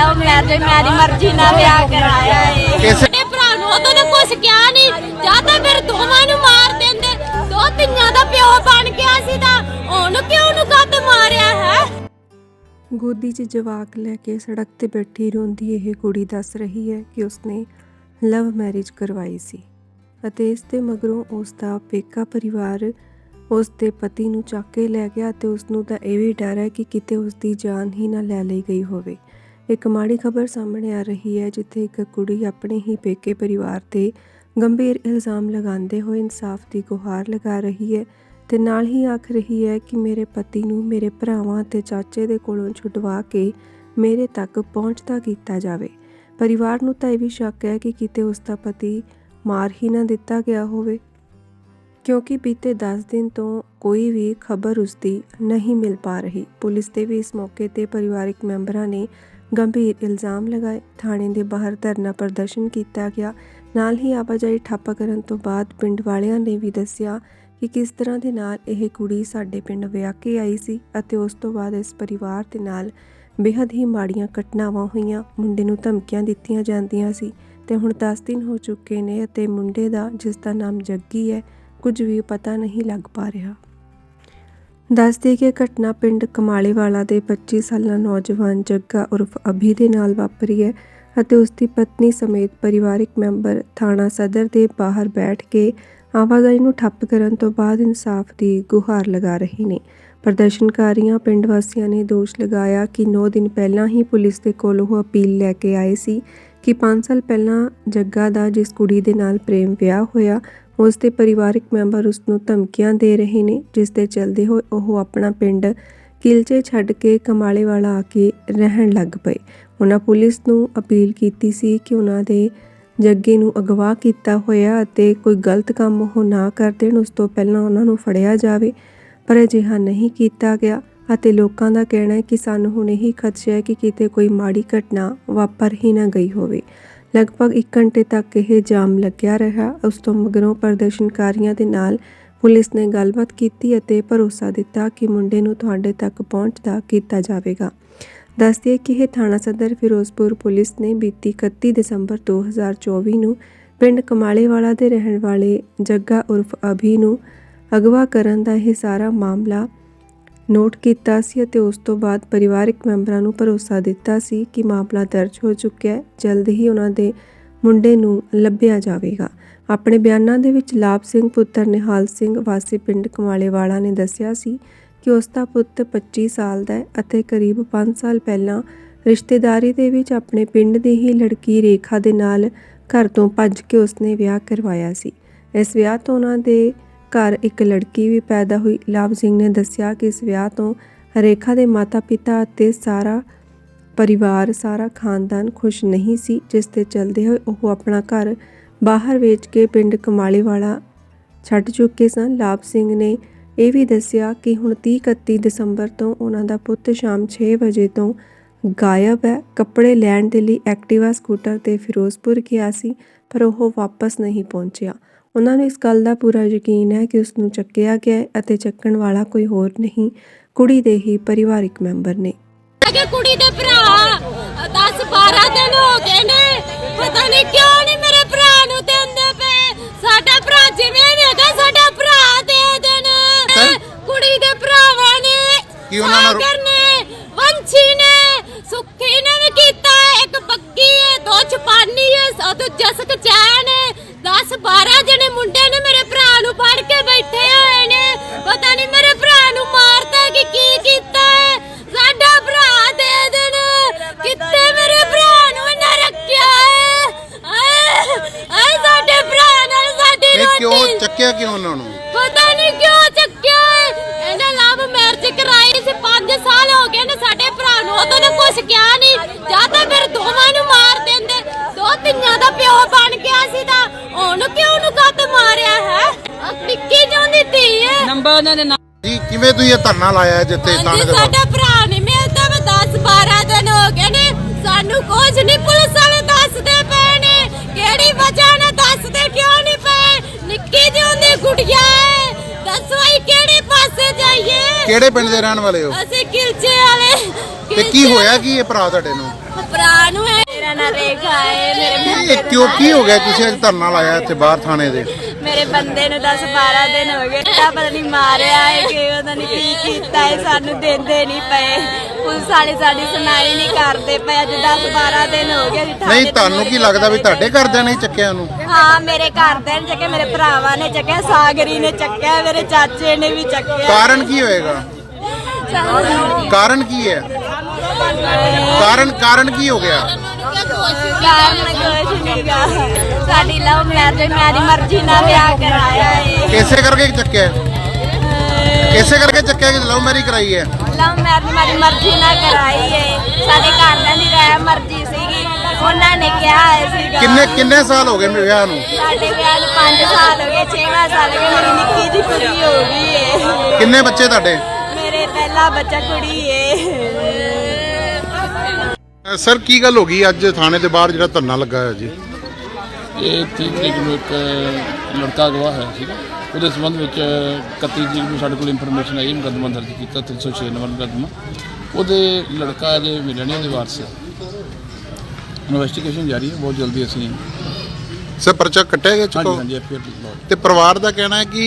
Love marriage ਮੇਰੀ ਮਰਜ਼ੀ ਨਾਲ ਵਿਆਹ ਕਰਾਇਆ ਏ। ਕਿਸ ਸਾਡੇ ਭਰਾ ਨੂੰ ਉਦੋਂ ਨੇ ਕੁਛ ਕਿਹਾ ਨਹੀਂ ਜਾਂ ਤਾਂ ਫਿਰ ਦੋਵਾਂ ਨੂੰ ਮਾਰ ਦਿੰਦੇ। ਦੋ ਤਿੰਨਾਂ ਦਾ ਪਿਓ ਬਣ ਗਿਆ ਸੀ ਤਾਂ ਉਹਨੂੰ ਕਿਉਂ ਨੂੰ ਕੱਦ ਮਾਰਿਆ ਹੈ? ਗੋਦੀ 'ਚ ਜਵਾਕ ਲੈ ਕੇ ਸੜਕ ਤੇ ਬੈਠੀ ਰੋਂਦੀ ਇਹ ਕੁੜੀ ਦੱਸ ਰਹੀ ਹੈ ਕਿ ਉਸਨੇ ਲਵ ਮੈਰਿਜ ਕਰਵਾਈ ਸੀ ਅਤੇ ਇਸ ਦੇ ਮਗਰੋਂ ਉਸ ਦਾ ਪੇਕਾ ਪਰਿਵਾਰ ਉਸ ਦੇ ਪਤੀ ਨੂੰ ਚੱਕ ਕੇ ਲੈ ਗਿਆ ਤੇ ਉਸ ਨੂੰ ਤਾਂ ਇਹ ਵੀ ਡਰ ਹੈ ਕਿ ਕਿਤੇ ਉਸ ਦੀ ਜਾਨ ਹੀ ਨਾ ਲੈ ਲਈ ਗਈ ਹੋਵੇ। ਇੱਕ ਮਾੜੀ ਖਬਰ ਸਾਹਮਣੇ ਆ ਰਹੀ ਹੈ, ਜਿੱਥੇ ਇੱਕ ਕੁੜੀ ਆਪਣੇ ਹੀ ਪੇਕੇ ਪਰਿਵਾਰ ਤੇ ਗੰਭੀਰ ਇਲਜ਼ਾਮ ਲਗਾਉਂਦੇ ਹੋਏ ਇਨਸਾਫ ਦੀ ਗੁਹਾਰ ਲਗਾ ਰਹੀ ਹੈ ਤੇ ਨਾਲ ਹੀ ਆਖ ਰਹੀ ਹੈ ਕਿ ਮੇਰੇ ਪਤੀ ਨੂੰ ਮੇਰੇ ਭਰਾਵਾਂ ਤੇ ਚਾਚੇ ਦੇ ਕੋਲੋਂ ਛੁਡਵਾ ਕੇ ਮੇਰੇ ਤੱਕ ਪਹੁੰਚਦਾ ਕੀਤਾ ਜਾਵੇ। ਪਰਿਵਾਰ ਨੂੰ ਤਾਂ ਇਹ ਵੀ ਸ਼ੱਕ ਹੈ ਕਿ ਕਿਤੇ ਉਸ ਦਾ ਪਤੀ ਮਾਰ ਹੀ ਨਾ ਦਿੱਤਾ ਗਿਆ ਹੋਵੇ, ਕਿਉਂਕਿ ਬੀਤੇ 10 ਦਿਨ ਤੋਂ ਕੋਈ ਵੀ ਖਬਰ ਉਸ ਦੀ ਨਹੀਂ ਮਿਲ ਪਾ ਰਹੀ। ਪੁਲਿਸ ਤੇ ਵੀ ਇਸ ਮੌਕੇ ਤੇ ਪਰਿਵਾਰਕ ਮੈਂਬਰਾਂ ਨੇ ਗੰਭੀਰ ਇਲਜ਼ਾਮ ਲਗਾਏ। ਥਾਣੇ ਦੇ ਬਾਹਰ ਧਰਨਾ ਪ੍ਰਦਰਸ਼ਨ ਕੀਤਾ ਗਿਆ। ਨਾਲ ਹੀ ਆਵਾਜਾਈ ਠੱਪ ਕਰਨ ਤੋਂ ਬਾਅਦ ਪਿੰਡ ਵਾਲਿਆਂ ਨੇ ਵੀ ਦੱਸਿਆ ਕਿ ਕਿਸ ਤਰ੍ਹਾਂ ਦੇ ਨਾਲ ਇਹ ਕੁੜੀ ਸਾਡੇ ਪਿੰਡ ਵਿਆਹ ਕੇ ਆਈ ਸੀ ਅਤੇ ਉਸ ਤੋਂ ਬਾਅਦ ਇਸ ਪਰਿਵਾਰ ਦੇ ਨਾਲ ਬੇहद ਹੀ ਮਾੜੀਆਂ ਘਟਨਾਵਾਂ ਹੋਈਆਂ। ਮੁੰਡੇ ਨੂੰ ਧਮਕੀਆਂ ਦਿੱਤੀਆਂ ਜਾਂਦੀਆਂ ਸੀ ਤੇ ਹੁਣ 10 ਦਿਨ ਹੋ ਚੁੱਕੇ ਨੇ ਅਤੇ ਮੁੰਡੇ ਦਾ, ਜਿਸ ਦਾ ਨਾਮ ਜੱਗੀ ਹੈ, ਕੁਝ ਵੀ ਪਤਾ ਨਹੀਂ ਲੱਗ ਪਾ ਰਿਹਾ। ਦੱਸਦੇ ਕਿ ਘਟਨਾ ਪਿੰਡ ਕਮਾਲੇਵਾਲਾ ਦੇ 25 ਸਾਲਾ ਨੌਜਵਾਨ ਜੱਗਾ ਉਰਫ ਅਭੀ ਦੇ ਨਾਲ ਵਾਪਰੀ ਹੈ ਅਤੇ ਉਸ ਦੀ ਪਤਨੀ ਸਮੇਤ ਪਰਿਵਾਰਕ ਮੈਂਬਰ ਥਾਣਾ ਸਦਰ ਦੇ ਬਾਹਰ ਬੈਠ ਕੇ ਆਵਾਜਾਈ ਨੂੰ ਠੱਪ ਕਰਨ ਤੋਂ ਬਾਅਦ ਇਨਸਾਫ ਦੀ ਗੁਹਾਰ ਲਗਾ ਰਹੇ ਨੇ। ਪ੍ਰਦਰਸ਼ਨਕਾਰੀਆਂ, ਪਿੰਡ ਵਾਸੀਆਂ ਨੇ ਦੋਸ਼ ਲਗਾਇਆ ਕਿ 9 ਦਿਨ ਪਹਿਲਾਂ ਹੀ ਪੁਲਿਸ ਦੇ ਕੋਲ ਉਹ ਅਪੀਲ ਲੈ ਕੇ ਆਏ ਸੀ ਕਿ 5 ਸਾਲ ਪਹਿਲਾਂ ਜੱਗਾ ਦਾ ਜਿਸ ਕੁੜੀ ਦੇ ਨਾਲ ਪ੍ਰੇਮ ਵਿਆਹ ਹੋਇਆ ਉਸ ਦੇ ਪਰਿਵਾਰਕ ਮੈਂਬਰ ਉਸ ਨੂੰ ਧਮਕੀਆਂ ਦੇ ਰਹੇ ਨੇ ਜਿਸ ਦੇ ਚਲਦੇ ਹੋਏ ਉਹ ਆਪਣਾ ਪਿੰਡ ਕਿਲਚੇ ਛੱਡ ਕੇ ਕਮਾਲੇ ਵਾਲਾ ਆ ਕੇ ਰਹਿਣ ਲੱਗ ਪਏ। ਉਹਨਾਂ ਪੁਲਿਸ ਨੂੰ ਅਪੀਲ ਕੀਤੀ ਸੀ ਕਿ ਉਹਨਾਂ ਦੇ ਜੱਗੇ ਨੂੰ ਅਗਵਾ ਕੀਤਾ ਹੋਇਆ ਅਤੇ ਕੋਈ ਗਲਤ ਕੰਮ ਉਹ ਨਾ ਕਰ ਦੇਣ, ਉਸ ਤੋਂ ਪਹਿਲਾਂ ਉਹਨਾਂ ਨੂੰ ਫੜਿਆ ਜਾਵੇ, ਪਰ ਅਜਿਹਾ ਨਹੀਂ ਕੀਤਾ ਗਿਆ ਅਤੇ ਲੋਕਾਂ ਦਾ ਕਹਿਣਾ ਹੈ ਕਿ ਸਾਨੂੰ ਹੁਣ ਇਹੀ ਖਦਸ਼ਾ ਹੈ ਕਿ ਕਿਤੇ ਕੋਈ ਮਾੜੀ ਘਟਨਾ ਵਾਪਰ ਹੀ ਨਾ ਗਈ ਹੋਵੇ। ਲਗਭਗ 1 ਘੰਟੇ ਤੱਕ ਇਹ ਜਾਮ ਲੱਗਿਆ ਰਿਹਾ। ਉਸ ਤੋਂ ਮਗਰੋਂ ਪ੍ਰਦਰਸ਼ਨਕਾਰੀਆਂ ਦੇ ਨਾਲ ਪੁਲਿਸ ਨੇ ਗੱਲਬਾਤ ਕੀਤੀ ਅਤੇ ਭਰੋਸਾ ਦਿੱਤਾ ਕਿ ਮੁੰਡੇ ਨੂੰ ਤੁਹਾਡੇ ਤੱਕ ਪਹੁੰਚਦਾ ਕੀਤਾ ਜਾਵੇਗਾ। ਦੱਸਦੇ ਕਿ ਇਹ ਥਾਣਾ ਸਦਰ ਫਿਰੋਜ਼ਪੁਰ ਪੁਲਿਸ ਨੇ ਬੀਤੀ 31 ਦਸੰਬਰ 2024 ਨੂੰ ਪਿੰਡ ਕਮਾਲੇਵਾਲਾ ਦੇ ਰਹਿਣ ਵਾਲੇ ਜੱਗਾ ਉਰਫ ਅਭੀ ਨੂੰ ਅਗਵਾ ਕਰਨ ਦਾ ਇਹ ਸਾਰਾ ਮਾਮਲਾ ਨੋਟ ਕੀਤਾ ਸੀ ਅਤੇ ਉਸ ਤੋਂ ਬਾਅਦ ਪਰਿਵਾਰਕ ਮੈਂਬਰਾਂ ਨੂੰ ਭਰੋਸਾ ਦਿੱਤਾ ਸੀ ਕਿ ਮਾਮਲਾ ਦਰਜ ਹੋ ਚੁੱਕਿਆ ਹੈ। ਜਲਦ ਹੀ ਉਹਨਾਂ ਦੇ ਮੁੰਡੇ ਨੂੰ ਲੱਭਿਆ ਜਾਵੇਗਾ। ਆਪਣੇ ਬਿਆਨਾਂ ਦੇ ਵਿੱਚ ਲਾਭ ਸਿੰਘ ਪੁੱਤਰ ਨਿਹਾਲ ਸਿੰਘ ਵਾਸੀ ਪਿੰਡ ਕਮਾਲੇਵਾਲਾ ਨੇ ਦੱਸਿਆ ਸੀ ਕਿ ਉਸ ਦਾ ਪੁੱਤ 25 ਸਾਲ ਦਾ ਹੈ ਅਤੇ ਕਰੀਬ 5 ਸਾਲ ਪਹਿਲਾਂ ਰਿਸ਼ਤੇਦਾਰੀ ਦੇ ਵਿੱਚ ਆਪਣੇ ਪਿੰਡ ਦੀ ਹੀ ਲੜਕੀ ਰੇਖਾ ਦੇ ਨਾਲ ਘਰ ਤੋਂ ਭੱਜ ਕੇ ਉਸਨੇ ਵਿਆਹ ਕਰਵਾਇਆ ਸੀ। ਇਸ ਵਿਆਹ ਤੋਂ ਉਹਨਾਂ ਦੇ ਘਰ ਇੱਕ ਲੜਕੀ ਵੀ ਪੈਦਾ ਹੋਈ। ਲਾਭ ਸਿੰਘ ਨੇ ਦੱਸਿਆ ਕਿ ਇਸ ਵਿਆਹ ਤੋਂ ਰੇਖਾ ਦੇ ਮਾਤਾ-ਪਿਤਾ ਅਤੇ ਸਾਰਾ ਪਰਿਵਾਰ, ਸਾਰਾ ਖਾਨਦਾਨ ਖੁਸ਼ ਨਹੀਂ ਸੀ, ਜਿਸ ਤੇ ਚਲਦੇ ਹੋਏ ਉਹ ਆਪਣਾ ਘਰ ਬਾਹਰ ਵੇਚ ਕੇ ਪਿੰਡ ਕਮਾਲੇਵਾਲਾ ਛੱਡ ਚੁੱਕੇ ਸਨ। ਲਾਭ ਸਿੰਘ ਨੇ ਇਹ ਵੀ ਦੱਸਿਆ ਕਿ ਹੁਣ 30-31 ਦਸੰਬਰ ਤੋਂ ਉਹਨਾਂ ਦਾ ਪੁੱਤ ਸ਼ਾਮ 6 ਵਜੇ ਤੋਂ ਗਾਇਬ ਹੈ। ਕੱਪੜੇ ਲੈਣ ਦੇ ਲਈ ਐਕਟਿਵਾ, ਸਕੂਟਰ ਤੇ ਫਿਰੋਜ਼ਪੁਰ ਗਿਆ ਸੀ, ਪਰ ਉਹ ਵਾਪਸ ਨਹੀਂ ਪਹੁੰਚਿਆ। ਉਹਨਾਂ ਨੂੰ ਇਸ ਗੱਲ ਦਾ ਪੂਰਾ ਯਕੀਨ ਹੈ ਕਿ ਉਸ ਨੂੰ ਚੱਕਿਆ ਗਿਆ ਅਤੇ ਚੱਕਣ ਵਾਲਾ ਕੋਈ ਹੋਰ ਨਹੀਂ ਕੁੜੀ ਦੇ ਹੀ ਪਰਿਵਾਰਕ ਮੈਂਬਰ ਨੇ। ਕਿ ਕੁੜੀ ਦੇ ਭਰਾ 10 12 ਦਿਨ ਹੋ ਗਏ ਨੇ ਪਤਾ ਨਹੀਂ ਕਿਉਂ ਨਹੀਂ ਮੇਰੇ ਭਰਾ ਨੂੰ ਦਿੰਦੇ ਪਏ। ਸਾਡਾ ਭਰਾ ਜਿਵੇਂ ਵੀ ਹੈਗਾ ਸਾਡਾ ਭਰਾ ਦੇ ਦੇਣ? ਕੁੜੀ ਦੇ ਭਰਾਵਾਂ ਨੇ ਕੀ ਉਹਨਾਂ ਨਾਲ ਕੁਛ ਕਿਹਾ ਨਹੀਂ ਜਾਂ ਤਾਂ ਫਿਰ ਦੋਵਾਂ ਨੂੰ ਮਾਰ ਦਿੰਦੇ। ਦੋ ਤਿੰਨਾਂ ਦਾ ਪਿਓ ਬਣ ਗਿਆ ਸੀ ਤਾਂ ਉਹਨੂੰ ਕਿਉਂ ਨੂੰ ਕੱਦ ਮਾਰਿਆ ਹੈ? ਨਿੱਕੀ ਜਾਂਦੀ ਧੀ ਹੈ ਨੰਬਰ ਉਹਨਾਂ ਦੇ ਨਾਲ ਜੀ ਕਿਵੇਂ ਤੁਸੀਂ ਇਹ ਧਰਨਾ ਲਾਇਆ ਜਿੱਥੇ ਹਾਂਜੀ ਸਾਡਾ ਭਰਾ ਨਹੀਂ ਮਿਲਦਾ ਵੇ 10 12 ਦਿਨ ਹੋ ਗਏ ਨੇ। ਸਾਨੂੰ ਕੁਝ ਨਹੀਂ ਪੁਲਿਸ ਵਾਲੇ ਦੱਸਦੇ ਪਏ ਨੇ। ਕਿਹੜੀ ਵਜ੍ਹਾ ਨਾਲ ਦੱਸਦੇ ਕਿਉਂ ਨਹੀਂ ਪਏ? ਨਿੱਕੀ ਜਿਹੀ ਹੁੰਦੀ ਗੁੜੀਆ ਹੈ ਦੱਸੋ ਅਸੀਂ ਕਿਹੜੇ ਪਾਸੇ ਜਾਈਏ? ਕਿਹੜੇ ਪਿੰਡ ਦੇ ਰਹਿਣ ਵਾਲੇ ਹੋ? ਅਸੀਂ ਕਿਲਚੇ ਵਾਲੇ। ਤੇ ਕੀ ਹੋਇਆ ਕੀ ਇਹ ਭਰਾ ਤੁਹਾਡੇ ਨੂੰ? ਭਰਾ ਨੂੰ ਹੈ। ਮੇਰਾ ਨਾਂ ਰੇਖਾ ਹੈ ਮੇਰੇ ਇਹ ਕਿਉਂ ਕੀ ਹੋ ਗਿਆ ਤੁਸੀਂ ਅੱਜ ਧਰਨਾ ਲਾਇਆ ਇੱਥੇ ਬਾਹਰ ਥਾਣੇ ਦੇ? ਮੇਰੇ ਬੰਦੇ ਨੂੰ 10 12 ਦਿਨ ਹੋ ਗਏ ਤਾਂ ਪਤਾ ਨਹੀਂ ਮਾਰਿਆ ਹੈ ਕਿ ਉਹਦਾ ਨਹੀਂ ਕੀ ਕੀਤਾ ਹੈ ਸਾਨੂੰ ਦਿੰਦੇ ਨਹੀਂ ਪਏ। ਪੁਲਿਸ ਵਾਲੇ ਸਾਡੀ ਸੁਣਾਈ ਨਹੀਂ ਕਰਦੇ ਪਏ ਅੱਜ 10 12 ਦਿਨ ਹੋ ਗਏ ਅਸੀਂ ਥਾਣੇ ਨਹੀਂ ਤੁਹਾਨੂੰ ਕੀ ਲੱਗਦਾ ਵੀ ਤੁਹਾਡੇ ਘਰਦਿਆਂ ਨੇ ਹੀ ਚੱਕਿਆ ਉਹਨੂੰ? ਹਾਂ ਮੇਰੇ ਘਰਦਿਆਂ ਨੇ ਚੱਕਿਆ ਮੇਰੇ ਭਰਾਵਾਂ ਨੇ ਚੱਕਿਆ ਸਾਗਰੀ ਨੇ ਚੱਕਿਆ ਮੇਰੇ ਚਾਚੇ ਨੇ ਵੀ ਚੱਕਿਆ। ਕਾਰਨ ਕੀ ਹੋਏਗਾ? ਕਾਰਨ ਕੀ ਹੈ? ਕਾਰਨ ਕਾਰਨ ਕੀ ਹੋ ਗਿਆ? ਸਾਡੀ ਲਵ ਮੈਰਿਜ ਮੇਰੀ ਮਰਜ਼ੀ ਨਾਲ ਵਿਆਹ ਕਰਾਇਆ ਏ। ਇਸੇ ਕਰਕੇ ਚੱਕਿਆ? ਇਸੇ ਕਰਕੇ ਚੱਕਿਆ ਕਿ ਲਵ ਮੈਰੀ ਕਰਾਈ ਹੈ? ਲਵ ਮੈਰਿਜ ਮੇਰੀ ਮਰਜ਼ੀ ਨਾਲ ਕਰਾਈ ਏ। ਸਾਡੇ ਘਰਦਿਆਂ ਦੀ ਰਾਇ ਮਰਜ਼ੀ ਸੀਗੀ। ਉਹਨਾਂ ਨੇ ਕਿਹਾ ਸੀਗਾ। ਕਿੰਨੇ ਕਿੰਨੇ ਸਾਲ ਹੋ ਗਏ ਮੇਰੇ ਵਿਆਹ ਨੂੰ? ਸਾਡੇ ਵਿਆਹ ਨੂੰ 5 ਸਾਲ ਹੋ ਗਏ 6 ਸਾਲ ਹੋ ਗਏ ਮੇਰੀ ਨਿੱਕੀ ਜਿਹੀ ਕੁੜੀ ਹੋ ਗਈ ਏ। ਕਿੰਨੇ ਬੱਚੇ ਤੁਹਾਡੇ? ਮੇਰੇ ਪਹਿਲਾ ਬੱਚਾ ਕੁੜੀ ਏ। ਸਰ ਕੀ ਗੱਲ ਹੋ ਗਈ? ਅੱਜ ਥਾਣੇ ਦੇ ਬਾਹਰ ਜਿਹੜਾ ਧਰਨਾ ਲੱਗਾ ਹੋਇਆ ਜੀ। ਇਹ ਤੀਹ ਤਰੀਕ ਨੂੰ ਇੱਕ ਲੜਕਾ ਗਵਾਹ ਹੈ ਠੀਕ ਹੈ ਉਹਦੇ ਸੰਬੰਧ ਵਿੱਚ 31 ਤਰੀਕ ਨੂੰ ਸਾਡੇ ਕੋਲ ਇਨਫੋਰਮੇਸ਼ਨ ਆਈ ਮੁਕੱਦਮਾ ਦਰਜ ਕੀਤਾ 306 ਨੰਬਰ ਮੁਕੱਦਮਾ। ਉਹਦੇ ਲੜਕਾ ਮਿਲਿਆ ਨਹੀਂ ਉਹਦੇ ਵਾਰਸ ਇਨਵੈਸਟੀਗੇਸ਼ਨ ਜਾਰੀ ਹੈ ਬਹੁਤ ਜਲਦੀ ਅਸੀਂ ਸਰ ਪਰਚਾ ਕੱਟਿਆ ਗਿਆ ਹਾਂਜੀ ਚੁੱਕੋ ਹਾਂਜੀ ਐਫਆਈਆਰ ਤੇ ਪਰਿਵਾਰ ਦਾ ਕਹਿਣਾ ਹੈ ਕਿ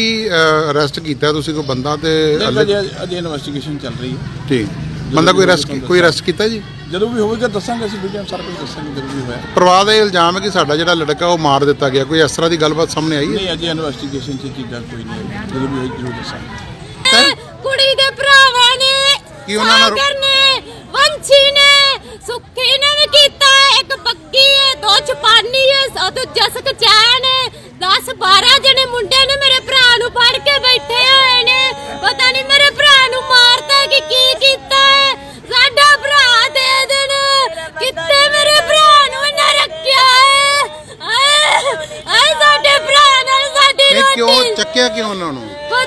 ਅਰੈਸਟ ਕੀਤਾ ਤੁਸੀਂ ਕੋਈ ਬੰਦਾ ਤੇ ਅਜੇ ਇਨਵੈਸਟੀਗੇਸ਼ਨ ਚੱਲ ਰਹੀ ਹੈ। ਠੀਕ। ਬੰਦਾ ਕੋਈ ਅਰੈਸਟ ਕੋਈ ਅਰੈਸਟ ਕੀਤਾ ਜੀ? ਜਦੋਂ ਵੀ ਹੋਵੇਗਾ ਦੱਸਾਂਗੇ ਅਸੀਂ ਵੀਡੀਓ ਸਾਰਾ ਕੁਝ ਦੱਸਾਂਗੇ ਜਦੋਂ ਵੀ ਹੋਇਆ। ਪਰਿਵਾਰ ਦਾ ਇਹ ਇਲਜ਼ਾਮ ਹੈ ਕਿ ਸਾਡਾ ਜਿਹੜਾ ਲੜਕਾ ਉਹ ਮਾਰ ਦਿੱਤਾ ਗਿਆ। ਕੋਈ ਇਸ ਤਰ੍ਹਾਂ ਦੀ ਗੱਲਬਾਤ ਸਾਹਮਣੇ ਆਈ ਹੈ? ਨਹੀਂ ਅਜੇ ਇਨਵੈਸਟੀਗੇਸ਼ਨ 'ਚ ਚੀਜ਼ਾਂ ਕੋਈ ਨਹੀਂ ਹੈ ਜਦੋਂ ਵੀ ਹੋਈ ਜ਼ਰੂਰ ਦੱਸਾਂਗੇ। ਕੁੜੀ ਦੇ ਭਰਾਵਾਂ ਨੇ ਕੀ ਉਹਨਾਂ ਨਾਲ- ਸਾਗਰ ਨੇ ਵੰਸ਼ੀ ਨੇ ਸੁੱਖੀ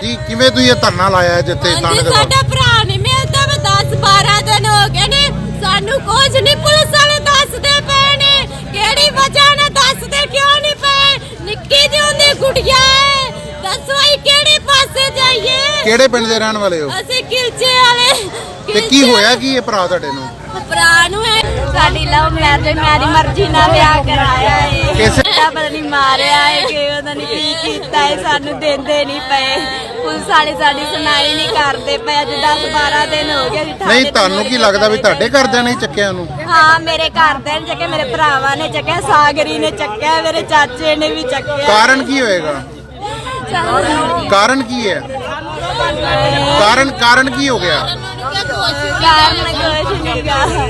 ਕੀ ਕਿਵੇਂ ਤੁਸੀਂ ਇਹ ਧਰਨਾ ਲਾਇਆ ਹੈ ਜਿੱਥੇ ਥਾਣੇ ਹਾਂਜੀ ਦੇ ਬਾਹਰ ਸਾਡਾ ਭਰਾ ਨਹੀਂ ਮਿਲਦਾ ਮੈਂ 10 12 ਦਿਨ ਹੋ ਗਏ ਨੇ। ਸਾਨੂੰ ਕੁਝ ਨਹੀਂ ਪੁਲਿਸ ਵਾਲੇ ਦੱਸਦੇ ਪਏ ਨੇ। ਕਿਹੜੀ ਵਜ੍ਹਾ ਨਾਲ ਦੱਸਦੇ ਕਿਉਂ ਨਹੀਂ ਪਏ? ਨਿੱਕੀ ਜਿਹੀ ਹੁੰਦੀ ਗੁੜੀਆ ਹੈ। ਦੱਸੋ ਅਸੀਂ ਕਿਹੜੇ ਪਾਸੇ ਜਾਈਏ? ਕਿਹੜੇ ਪਿੰਡ ਦੇ ਰਹਿਣ ਵਾਲੇ ਹੋ? ਅਸੀਂ ਕਿਲਚੇ ਵਾਲੇ। ਤੇ ਕੀ ਕਿਲਚੇ- ਹੋਇਆ ਕੀ ਇਹ ਭਰਾ ਤੁਹਾਡੇ ਨੂੰ? ਭਰਾ ਨੂੰ ਹੈ। ਸਾਡੀ ਲਵ ਮੈਰਿਜ ਮੇਰੀ ਮਰਜ਼ੀ ਨਾਲ ਵਿਆਹ ਕਰਾਇਆ ਏ ਕਿਸੇ- ਤਾਂ ਪਤਾ ਨਹੀਂ ਮਾਰਿਆ ਹੈ ਕਿ ਉਹਦਾ ਨਹੀਂ ਕੀ ਕੀਤਾ ਹੈ ਸਾਨੂੰ ਦਿੰਦੇ ਨਹੀਂ ਪਏ। ਪੁਲਿਸ ਵਾਲੇ ਸਾਡੀ ਸੁਣਾਈ ਨਹੀਂ ਕਰਦੇ ਪਏ ਅੱਜ 10 12 ਦਿਨ ਹੋ ਗਏ ਅਸੀਂ ਥਾਣੇ ਨਹੀਂ ਤੇ ਤੁਹਾਨੂੰ ਕੀ ਲੱਗਦਾ ਵੀ ਤੁਹਾਡੇ ਘਰਦਿਆਂ ਨੇ ਹੀ ਚੱਕਿਆ ਉਹਨੂੰ? ਹਾਂ ਮੇਰੇ ਘਰਦਿਆਂ ਨੇ ਚੱਕਿਆ ਮੇਰੇ ਭਰਾਵਾਂ ਨੇ ਚੱਕਿਆ ਸਾਗਰੀ ਨੇ ਚੱਕਿਆ ਮੇਰੇ ਚਾਚੇ ਨੇ ਵੀ ਚੱਕਿਆ। ਕਾਰਨ ਕੀ ਹੋਏਗਾ? ਕਾਰਨ ਕੀ ਹੈ? ਕਾਰਨ ਕਾਰਨ ਕੀ ਹੋ ਗਿਆ? 干那个，兄弟们！